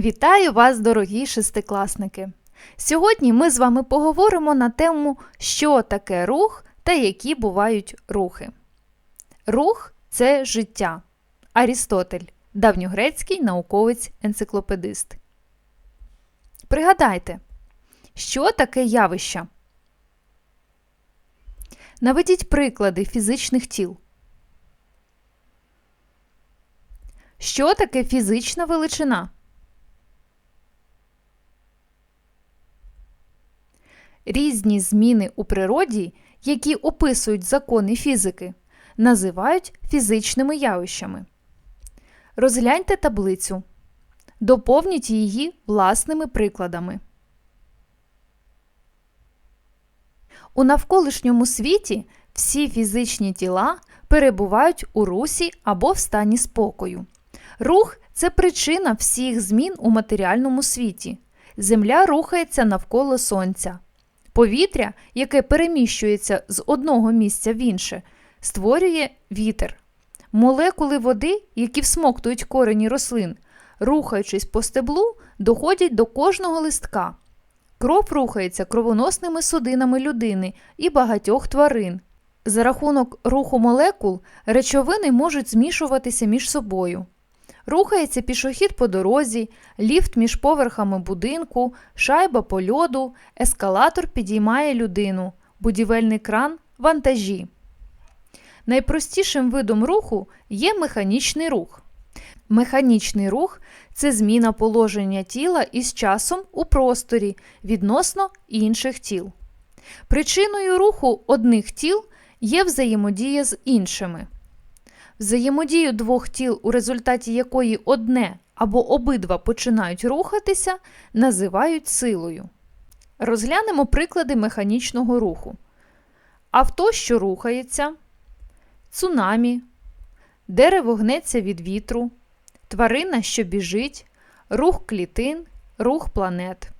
Вітаю вас, дорогі шестикласники! Сьогодні ми з вами поговоримо на тему, що таке рух та які бувають рухи. Рух це життя. Арістотель, давньогрецький науковець-енциклопедист. Пригадайте, що таке явище? Наведіть приклади фізичних тіл. Що таке фізична величина? Різні зміни у природі, які описують закони фізики, називають фізичними явищами. Розгляньте таблицю. Доповніть її власними прикладами. У навколишньому світі всі фізичні тіла перебувають у русі або в стані спокою. Рух це причина всіх змін у матеріальному світі. Земля рухається навколо Сонця. Повітря, яке переміщується з одного місця в інше, створює вітер. Молекули води, які всмоктують корені рослин, рухаючись по стеблу, доходять до кожного листка. Кров рухається кровоносними судинами людини і багатьох тварин. За рахунок руху молекул речовини можуть змішуватися між собою. Рухається пішохід по дорозі, ліфт між поверхами будинку, шайба по льоду, ескалатор підіймає людину, будівельний кран вантажі. Найпростішим видом руху є механічний рух. Механічний рух це зміна положення тіла із часом у просторі відносно інших тіл. Причиною руху одних тіл є взаємодія з іншими. Взаємодію двох тіл, у результаті якої одне або обидва починають рухатися, називають силою. Розглянемо приклади механічного руху. Авто, що рухається, цунамі, дерево гнеться від вітру, тварина, що біжить, рух клітин, рух планет.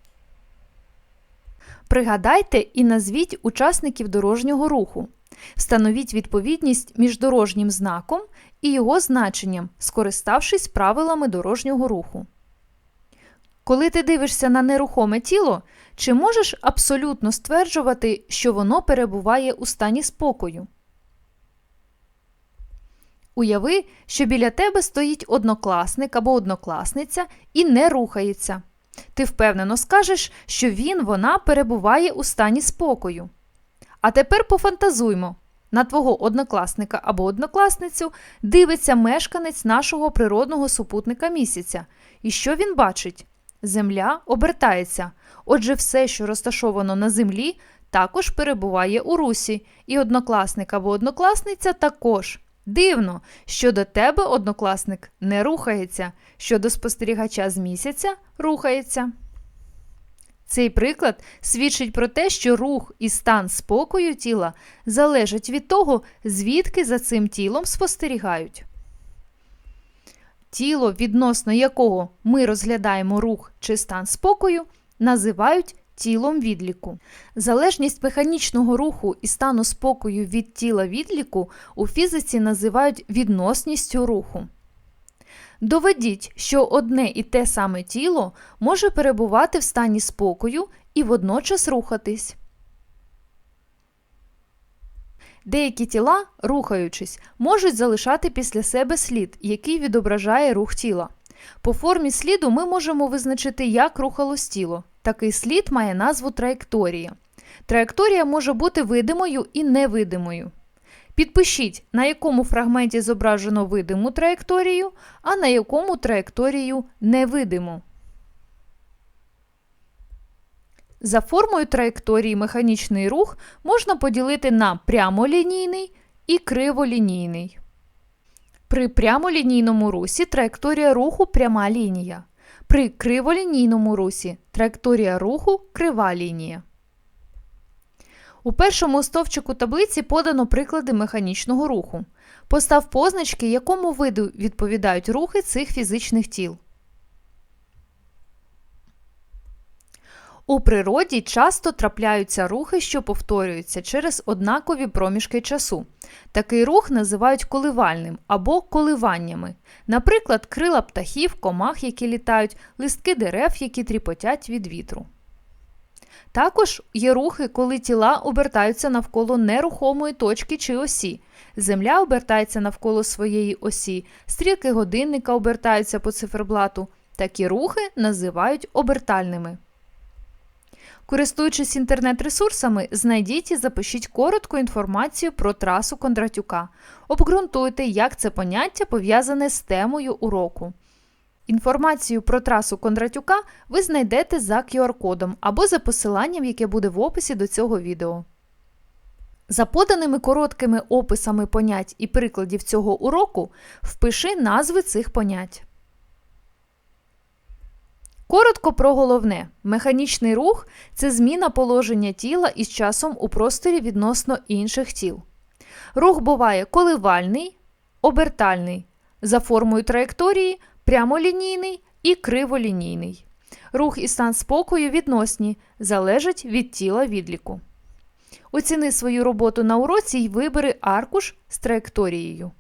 Пригадайте і назвіть учасників дорожнього руху. Встановіть відповідність між дорожнім знаком і його значенням, скориставшись правилами дорожнього руху. Коли ти дивишся на нерухоме тіло, чи можеш абсолютно стверджувати, що воно перебуває у стані спокою? Уяви, що біля тебе стоїть однокласник або однокласниця і не рухається. Ти впевнено скажеш, що він вона перебуває у стані спокою. А тепер пофантазуймо. На твого однокласника або однокласницю дивиться мешканець нашого природного супутника місяця. І що він бачить? Земля обертається. Отже, все, що розташовано на землі, також перебуває у русі, і однокласник або однокласниця також. Дивно, що до тебе однокласник не рухається, що до спостерігача з місяця рухається. Цей приклад свідчить про те, що рух і стан спокою тіла залежать від того, звідки за цим тілом спостерігають. Тіло, відносно якого ми розглядаємо рух чи стан спокою, називають тілом відліку. Залежність механічного руху і стану спокою від тіла відліку у фізиці називають відносністю руху. Доведіть, що одне і те саме тіло може перебувати в стані спокою і водночас рухатись. Деякі тіла, рухаючись, можуть залишати після себе слід, який відображає рух тіла. По формі сліду ми можемо визначити, як рухалось тіло. Такий слід має назву траєкторія. Траєкторія може бути видимою і невидимою. Підпишіть, на якому фрагменті зображено видиму траєкторію, а на якому траєкторію невидиму. За формою траєкторії механічний рух можна поділити на прямолінійний і криволінійний. При прямолінійному русі траєкторія руху пряма лінія. При криволінійному русі траєкторія руху крива лінія. У першому стовпчику таблиці подано приклади механічного руху. Постав позначки, якому виду відповідають рухи цих фізичних тіл. У природі часто трапляються рухи, що повторюються через однакові проміжки часу. Такий рух називають коливальним або коливаннями. Наприклад, крила птахів, комах, які літають, листки дерев, які тріпотять від вітру. Також є рухи, коли тіла обертаються навколо нерухомої точки чи осі. Земля обертається навколо своєї осі, стрілки годинника обертаються по циферблату. Такі рухи називають обертальними. Користуючись інтернет-ресурсами, знайдіть і запишіть коротку інформацію про трасу Кондратюка. Обґрунтуйте, як це поняття пов'язане з темою уроку. Інформацію про трасу Кондратюка ви знайдете за QR-кодом або за посиланням, яке буде в описі до цього відео. За поданими короткими описами понять і прикладів цього уроку впиши назви цих понять. Коротко про головне. Механічний рух це зміна положення тіла із часом у просторі відносно інших тіл. Рух буває коливальний, обертальний, за формою траєкторії, прямолінійний і криволінійний. Рух і стан спокою відносні, залежать від тіла відліку. Оціни свою роботу на уроці і вибери аркуш з траєкторією.